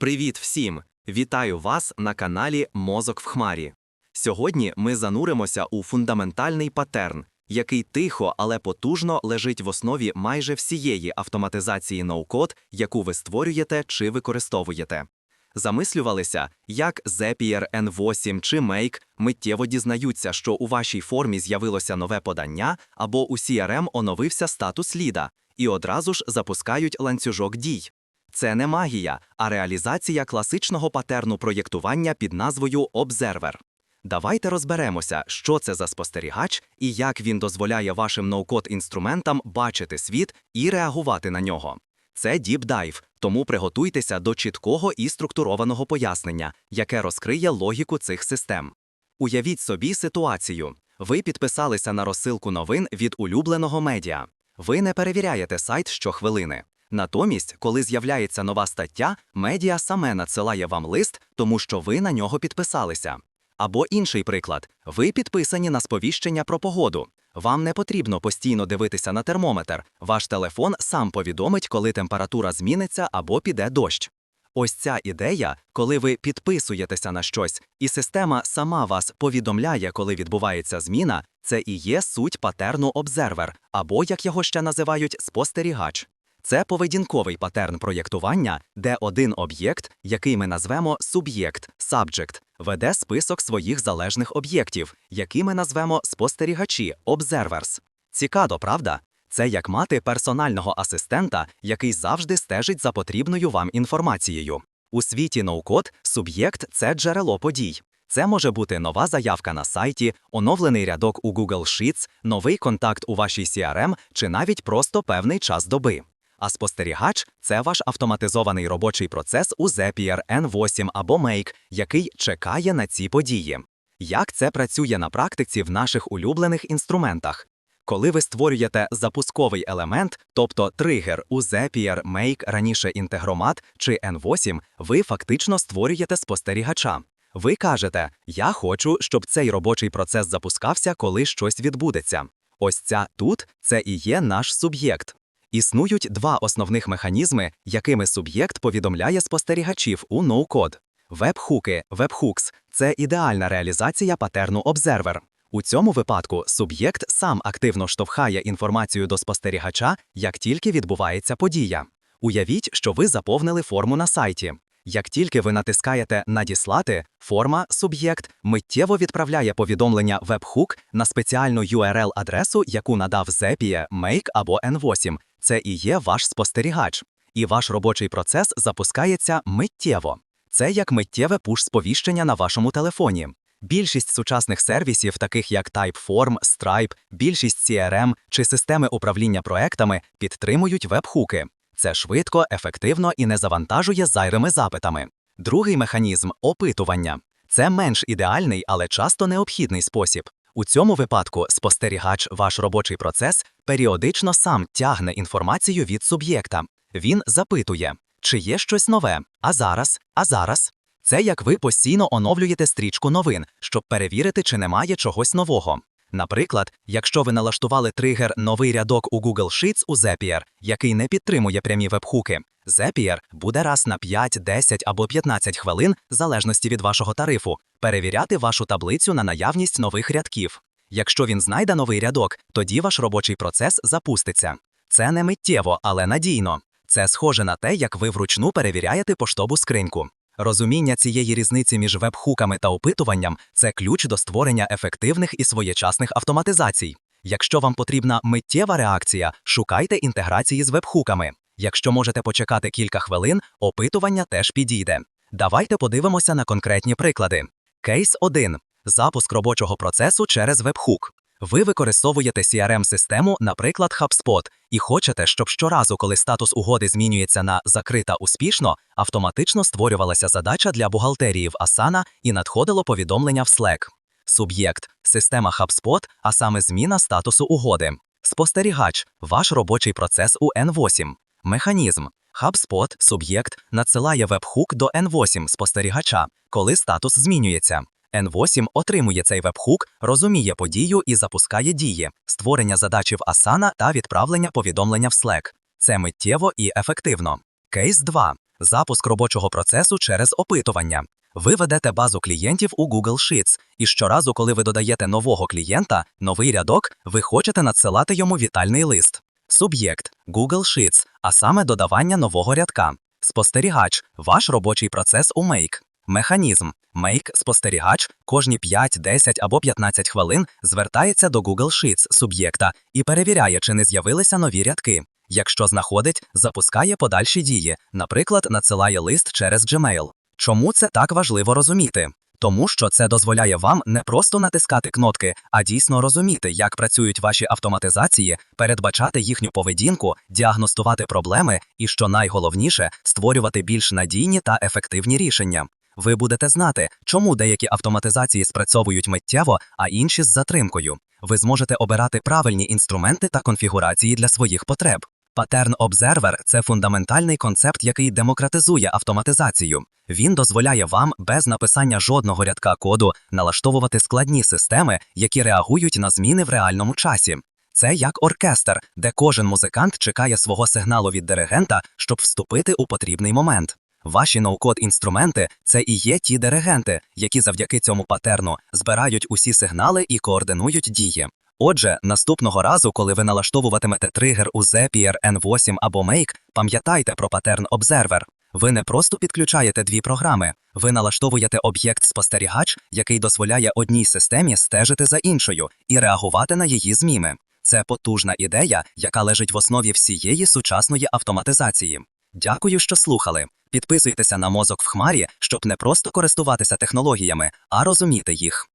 Привіт всім! Вітаю вас на каналі Мозок в Хмарі. Сьогодні ми зануримося у фундаментальний патерн, який тихо, але потужно лежить в основі майже всієї автоматизації ноу-код, яку ви створюєте чи використовуєте. Замислювалися, як Zapier N8 чи Make миттєво дізнаються, що у вашій формі з'явилося нове подання або у CRM оновився статус ліда, і одразу ж запускають ланцюжок дій. Це не магія, а реалізація класичного патерну проєктування під назвою Observer. Давайте розберемося, що це за спостерігач і як він дозволяє вашим ноу-код інструментам бачити світ і реагувати на нього. Це Deep Dive, тому приготуйтеся до чіткого і структурованого пояснення, яке розкриє логіку цих систем. Уявіть собі ситуацію. Ви підписалися на розсилку новин від улюбленого медіа. Ви не перевіряєте сайт щохвилини. Натомість, коли з'являється нова стаття, медіа саме надсилає вам лист, тому що ви на нього підписалися. Або інший приклад: ви підписані на сповіщення про погоду. Вам не потрібно постійно дивитися на термометр. Ваш телефон сам повідомить, коли температура зміниться або піде дощ. Ось ця ідея, коли ви підписуєтеся на щось, і система сама вас повідомляє, коли відбувається зміна, це і є суть патерну обзервер, або як його ще називають спостерігач. Це поведінковий патерн проєктування, де один об'єкт, який ми назвемо суб'єкт, subject, веде список своїх залежних об'єктів, які ми назвемо спостерігачі, observers. Цікаво, правда? Це як мати персонального асистента, який завжди стежить за потрібною вам інформацією. У світі ноу-код суб'єкт це джерело подій. Це може бути нова заявка на сайті, оновлений рядок у Google Sheets, новий контакт у вашій CRM чи навіть просто певний час доби. А спостерігач це ваш автоматизований робочий процес у Zapier N8 або Make, який чекає на ці події. Як це працює на практиці в наших улюблених інструментах? Коли ви створюєте запусковий елемент, тобто тригер у Zapier, Make, раніше інтегромат чи N8, ви фактично створюєте спостерігача. Ви кажете, я хочу, щоб цей робочий процес запускався, коли щось відбудеться. Ось ця тут це і є наш суб'єкт. Існують два основних механізми, якими суб'єкт повідомляє спостерігачів у ноу-код. Веб-хуки, webhooks – це ідеальна реалізація патерну Observer. У цьому випадку суб'єкт сам активно штовхає інформацію до спостерігача, як тільки відбувається подія. Уявіть, що ви заповнили форму на сайті. Як тільки ви натискаєте Надіслати, форма суб'єкт миттєво відправляє повідомлення webhook на спеціальну URL-адресу, яку надав Zapier, Make або N8. Це і є ваш спостерігач. І ваш робочий процес запускається миттєво. Це як миттєве пуш-сповіщення на вашому телефоні. Більшість сучасних сервісів, таких як Typeform, Stripe, більшість CRM чи системи управління проектами, підтримують веб-хуки. Це швидко, ефективно і не завантажує зайвими запитами. Другий механізм опитування. Це менш ідеальний, але часто необхідний спосіб. У цьому випадку спостерігач, ваш робочий процес, періодично сам тягне інформацію від суб'єкта. Він запитує, чи є щось нове, а зараз, а зараз. Це як ви постійно оновлюєте стрічку новин, щоб перевірити, чи немає чогось нового. Наприклад, якщо ви налаштували тригер новий рядок у Google Sheets у Zapier, який не підтримує прямі вебхуки, Zapier буде раз на 5, 10 або 15 хвилин, в залежності від вашого тарифу, перевіряти вашу таблицю на наявність нових рядків. Якщо він знайде новий рядок, тоді ваш робочий процес запуститься. Це не миттєво, але надійно. Це схоже на те, як ви вручну перевіряєте поштову скриньку. Розуміння цієї різниці між веб-хуками та опитуванням це ключ до створення ефективних і своєчасних автоматизацій. Якщо вам потрібна миттєва реакція, шукайте інтеграції з веб-хуками. Якщо можете почекати кілька хвилин, опитування теж підійде. Давайте подивимося на конкретні приклади. Кейс 1. Запуск робочого процесу через веб-хук. Ви використовуєте CRM-систему, наприклад, HubSpot, і хочете, щоб щоразу, коли статус угоди змінюється на закрита успішно, автоматично створювалася задача для бухгалтерії в Asana і надходило повідомлення в Slack. Суб'єкт система HubSpot, а саме зміна статусу угоди. Спостерігач ваш робочий процес у N8. Механізм HubSpot, суб'єкт, надсилає веб-хук до N8 спостерігача, коли статус змінюється. N8 отримує цей веб-хук, розуміє подію і запускає дії, створення задачі в Asana та відправлення повідомлення в Slack. Це миттєво і ефективно. Кейс 2. Запуск робочого процесу через опитування. Ви ведете базу клієнтів у Google Sheets, і щоразу, коли ви додаєте нового клієнта, новий рядок, ви хочете надсилати йому вітальний лист. Суб'єкт Google Sheets, а саме додавання нового рядка. Спостерігач ваш робочий процес у Make. Механізм Make спостерігач кожні 5, 10 або 15 хвилин звертається до Google Sheets суб'єкта і перевіряє, чи не з'явилися нові рядки. Якщо знаходить, запускає подальші дії, наприклад, надсилає лист через Gmail. Чому це так важливо розуміти? Тому що це дозволяє вам не просто натискати кнопки, а дійсно розуміти, як працюють ваші автоматизації, передбачати їхню поведінку, діагностувати проблеми і, що найголовніше, створювати більш надійні та ефективні рішення. Ви будете знати, чому деякі автоматизації спрацьовують миттєво, а інші з затримкою. Ви зможете обирати правильні інструменти та конфігурації для своїх потреб. Pattern Observer – це фундаментальний концепт, який демократизує автоматизацію. Він дозволяє вам без написання жодного рядка коду налаштовувати складні системи, які реагують на зміни в реальному часі. Це як оркестр, де кожен музикант чекає свого сигналу від диригента, щоб вступити у потрібний момент. Ваші ноу-код інструменти це і є ті диригенти, які завдяки цьому патерну збирають усі сигнали і координують дії. Отже, наступного разу, коли ви налаштовуватимете тригер у Zapier N8 або Make, пам'ятайте про патерн Observer. Ви не просто підключаєте дві програми, ви налаштовуєте об'єкт спостерігач, який дозволяє одній системі стежити за іншою і реагувати на її зміни. Це потужна ідея, яка лежить в основі всієї сучасної автоматизації. Дякую, що слухали. Підписуйтеся на мозок в хмарі, щоб не просто користуватися технологіями, а розуміти їх.